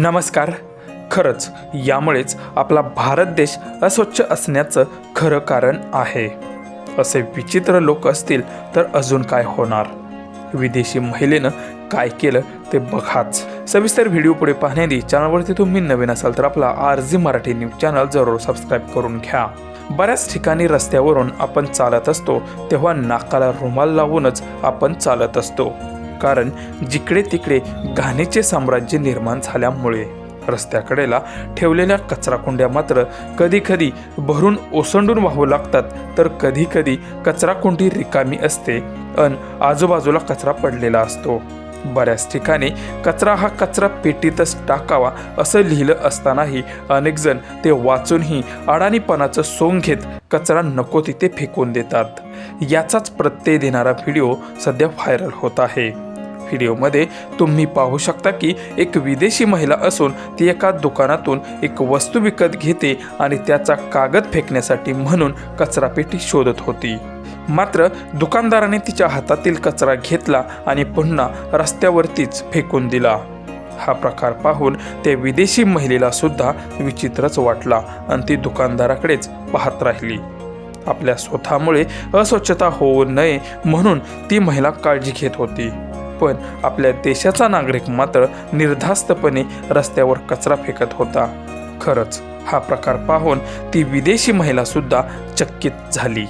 नमस्कार. खरंच यामुळेच आपला भारत देश अस्वच्छ असण्याचं खरं कारण आहे. असे विचित्र लोक असतील तर अजून काय होणार? विदेशी महिलेनं काय केलं ते बघाच. सविस्तर व्हिडिओ पुढे पाहण्याआधी चॅनलवरती तुम्ही नवीन असाल तर आपला R G Marathi news channel जरूर सबस्क्राईब करून घ्या. बऱ्याच ठिकाणी रस्त्यावरून आपण चालत असतो तेव्हा नाकाला रुमाल लावूनच आपण चालत असतो. कारण जिकडे तिकडे घाणीचे साम्राज्य निर्माण झाल्यामुळे रस्त्याकडेला ठेवलेल्या कचराकुंड्या मात्र कधी कधी भरून ओसंडून वाहू लागतात तर कधी कधी रिकामी असते अन आजूबाजूला कचरा पडलेला असतो. बऱ्याच ठिकाणी कचरा हा कचरा पेटीतच टाकावा असं लिहिलं असतानाही अनेकजण ते वाचूनही अडाणीपणाचं सोंग घेत कचरा नको तिथे फेकून देतात. याचाच प्रत्यय देणारा व्हिडिओ सध्या व्हायरल होत आहे. व्हिडिओमध्ये तुम्ही पाहू शकता की एक विदेशी महिला असून ती एका दुकानातून एक वस्तू विकत घेते आणि त्याचा कागद फेकण्यासाठी म्हणून कचरापेटी शोधत होती. मात्र दुकानदाराने तिच्या हातातील कचरा घेतला आणि पुन्हा रस्त्यावरतीच फेकून दिला. हा प्रकार पाहून त्या विदेशी महिलेला सुद्धा विचित्रच वाटला आणि ती दुकानदाराकडेच पाहत राहिली. आपल्या स्वतःमुळे अस्वच्छता होऊ नये म्हणून ती महिला काळजी घेत होती. पण आपल्या देशाचा नागरिक मात्र निर्धास्तपणे रस्त्यावर कचरा फेकत होता. खरंच हा प्रकार पाहून ती विदेशी महिला सुद्धा चकित झाली.